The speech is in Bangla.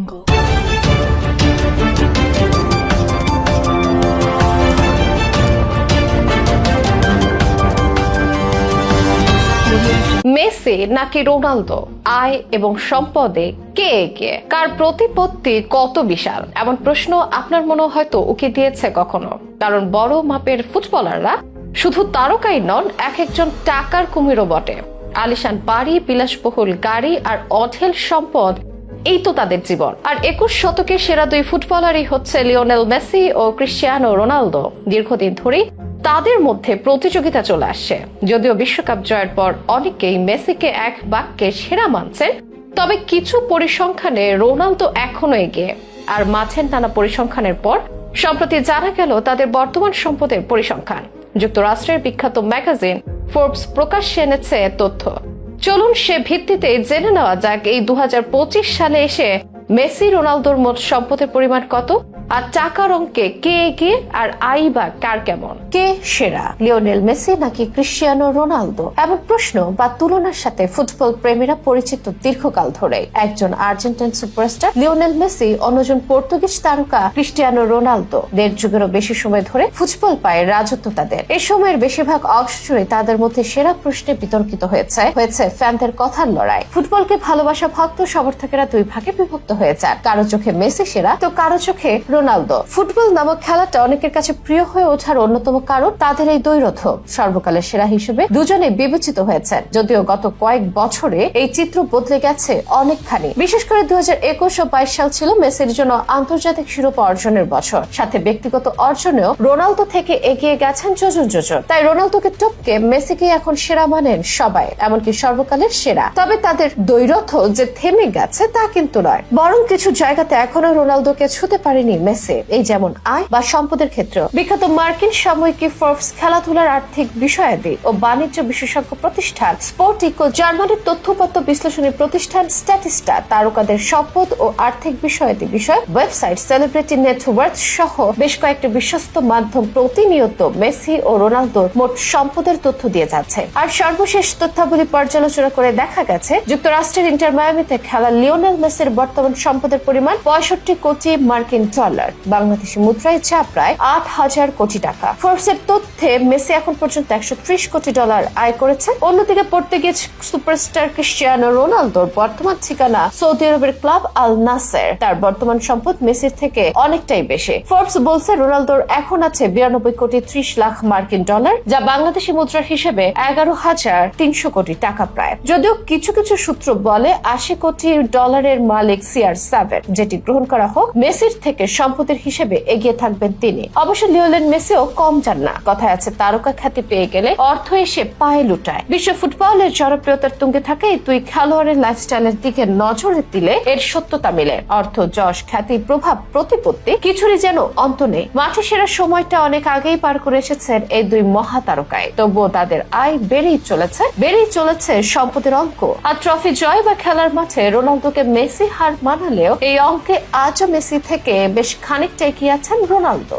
মেসি নাকি রোনালদো? আয় এবং সম্পদে কে এগিয়ে? কার প্রতিপত্তি কত বিশাল? এমন প্রশ্ন আপনার মনে হয়তো উকি দিয়েছে কখনো। কারণ বড় মাপের ফুটবলাররা শুধু তারকাই নন এক একজন টাকার কুমিরও বটে। আলিশান বাড়ি বিলাসবহুল গাড়ি আর অঢেল সম্পদ এই তো তাদের জীবন। আর একুশ শতকের সেরা দুই ফুটবলারই হচ্ছে লিওনেল মেসি ও ক্রিশ্চিয়ানো রোনালদো। দীর্ঘদিন ধরেই তাদের মধ্যে প্রতিযোগিতা চলে আসছে যদিও বিশ্বকাপ জয়ের পর অনেকেই মেসিকে এক বাক্যে সেরা মানছেন, তবে কিছু পরিসংখ্যানে রোনালদো এখনও এগিয়ে। আর মাঝের নানা পরিসংখ্যানের পর, সম্প্রতি জানা গেল তাদের বর্তমান সম্পদের পরিসংখ্যান। যুক্তরাষ্ট্রের বিখ্যাত ম্যাগাজিন ফোর্বস প্রকাশ্যে এনেছে তথ্য। চলুন সে ভিত্তিতে জেনে নেওয়া যাক এই দু হাজার পঁচিশ সালে এসে মেসি রোনালদোর মোট সম্পদের পরিমাণ কত? আর টাকার অঙ্কে কে এগিয়ে আর আই বা কার কেমন? কে সেরা? লিওনেল মেসি নাকি ক্রিশ্চিয়ানো রোনালদো? এমন প্রশ্ন বা তুলনার সাথে ফুটবল প্রেমীরা পরিচিত দীর্ঘকাল ধরে একজন আর্জেন্টাইন সুপারস্টার লিওনেল মেসি, অন্যজন পর্তুগিজ তারকা ক্রিস্টিয়ানো রোনালদো। দেড় যুগেরও বেশি সময় ধরে ফুটবল পায় রাজত্ব তাদের। এই সময়ের বেশিরভাগ অংশ জুড়ে তাদের মধ্যে সেরা প্রশ্নে বিতর্কিত হয়েছে হয়েছে ফ্যানদের কথার লড়াই। ফুটবলকে ভালোবাসা ভক্ত সমর্থকেরা দুই ভাগে বিভক্ত হয়ে যান কারও চোখে মেসি সেরা, তো কারও চোখে রোনালদো। ফুটবল নামক খেলাটা অনেকের কাছে প্রিয় হয়ে ওঠার অন্যতম কারণ তাদের এই দ্বৈরথ সর্বকালের সেরা হিসেবে দুজনে বিবেচিত হয়েছেন, যদিও গত কয়েক বছরে এই চিত্র বদলে গেছে অনেকখানি। বিশেষ করে দু একুশ ও বাইশ সাল ছিল মেসির জন্য আন্তর্জাতিক শিরোপা অর্জনের বছর। সাথে ব্যক্তিগত অর্জনেও রোনালদো থেকে এগিয়ে গেছেন যোজন যোজন। তাই রোনালদোকে টপকে মেসিকে এখন সেরা মানেন সবাই, এমনকি সর্বকালের সেরা। তবে তাদের দ্বৈরথ যে থেমে গেছে তা কিন্তু নয়। বরং কিছু জায়গাতে এখনও রোনালদোকে ছুতে পারেনি মেসি। এই যেমন আয় বা সম্পদের ক্ষেত্রে। বিখ্যাত মার্কিন সাময়িকী ফোর্বস খেলাধুলার আর্থিক বিষয়াদি ও বাণিজ্য বিশেষজ্ঞ প্রতিষ্ঠান স্পোর্ট ইকো জার্মানির তথ্যপত্র বিশ্লেষণী প্রতিষ্ঠান স্ট্যাটিস্টা তারকাদের সম্পদ ও আর্থিক বিষয়াদি বিষয় ওয়েবসাইট সেলিব্রিটি নেটওয়ার্ক সহ বেশ কয়েকটি বিশ্বস্ত মাধ্যম প্রতিনিয়ত মেসি ও রোনালদোর মোট সম্পদের তথ্য দিয়ে যাচ্ছে। আর সর্বশেষ তথ্যাবলী পর্যালোচনা করে দেখা গেছে, যুক্তরাষ্ট্রের ইন্টার মায়ামিতে খেলা লিওনেল মেসির বর্তমান সম্পদের পরিমাণ পঁয়ষট্টি কোটি মার্কিন ডলার। বাংলাদেশি মুদ্রায় যা প্রায় আট হাজার কোটি টাকা। ফোর্বসের তথ্যে মেসি এখন পর্যন্ত একশো ত্রিশ কোটি ডলার আয় করেছে অন্যদিকে পর্তুগিজ সুপারস্টার ক্রিশ্চিয়ানো রোনালদোর বর্তমান ঠিকানা সৌদি আরবের ক্লাব আল নাসের। তার বর্তমান সম্পদ মেসির থেকে অনেকটাই বেশি। ফোর্বস বলছে রোনালদোর এখন আছে বিরানব্বই কোটি ত্রিশ লাখ মার্কিন ডলার, যা বাংলাদেশি মুদ্রা হিসেবে এগারো হাজার তিনশো কোটি টাকা প্রায়। যদিও কিছু কিছু সূত্র বলে আশি কোটি ডলারের মালিক সিআর সেভেন যেটি গ্রহণ করা হোক, মেসির থেকে সম্পদের হিসেবে এগিয়ে থাকবেন তিনি। অবশ্য লিওলেন মেসিও কম যান না। কথায় আছে, তারকা খ্যাতি পেয়ে গেলে অর্থ এসে পায়ে লুটায়। বিশ্ব ফুটবলের জনপ্রিয়তার তুঙ্গে থাকে এই দুই খেলোয়াড়ের লাইফস্টাইলের দিকে নজর দিলে এর সত্যতা মিলে। অর্থ, যশ, খ্যাতি, প্রভাব, প্রতিপত্তি কিছুরই যেন অন্ত নেই। মাঠে সেরা সময়টা অনেক আগেই পার করে এসেছেন এই দুই মহাতারকায়। তবুও তাদের আয় বেড়েই চলেছে বেড়েই চলেছে সম্পদের অঙ্ক। আর ট্রফি জয় বা খেলার মাঠে রোনালদোকে মেসি হার মানালেও এই অঙ্কে আজও মেসি থেকে বেশ খানিকটা এগিয়ে আছেন রোনালদো।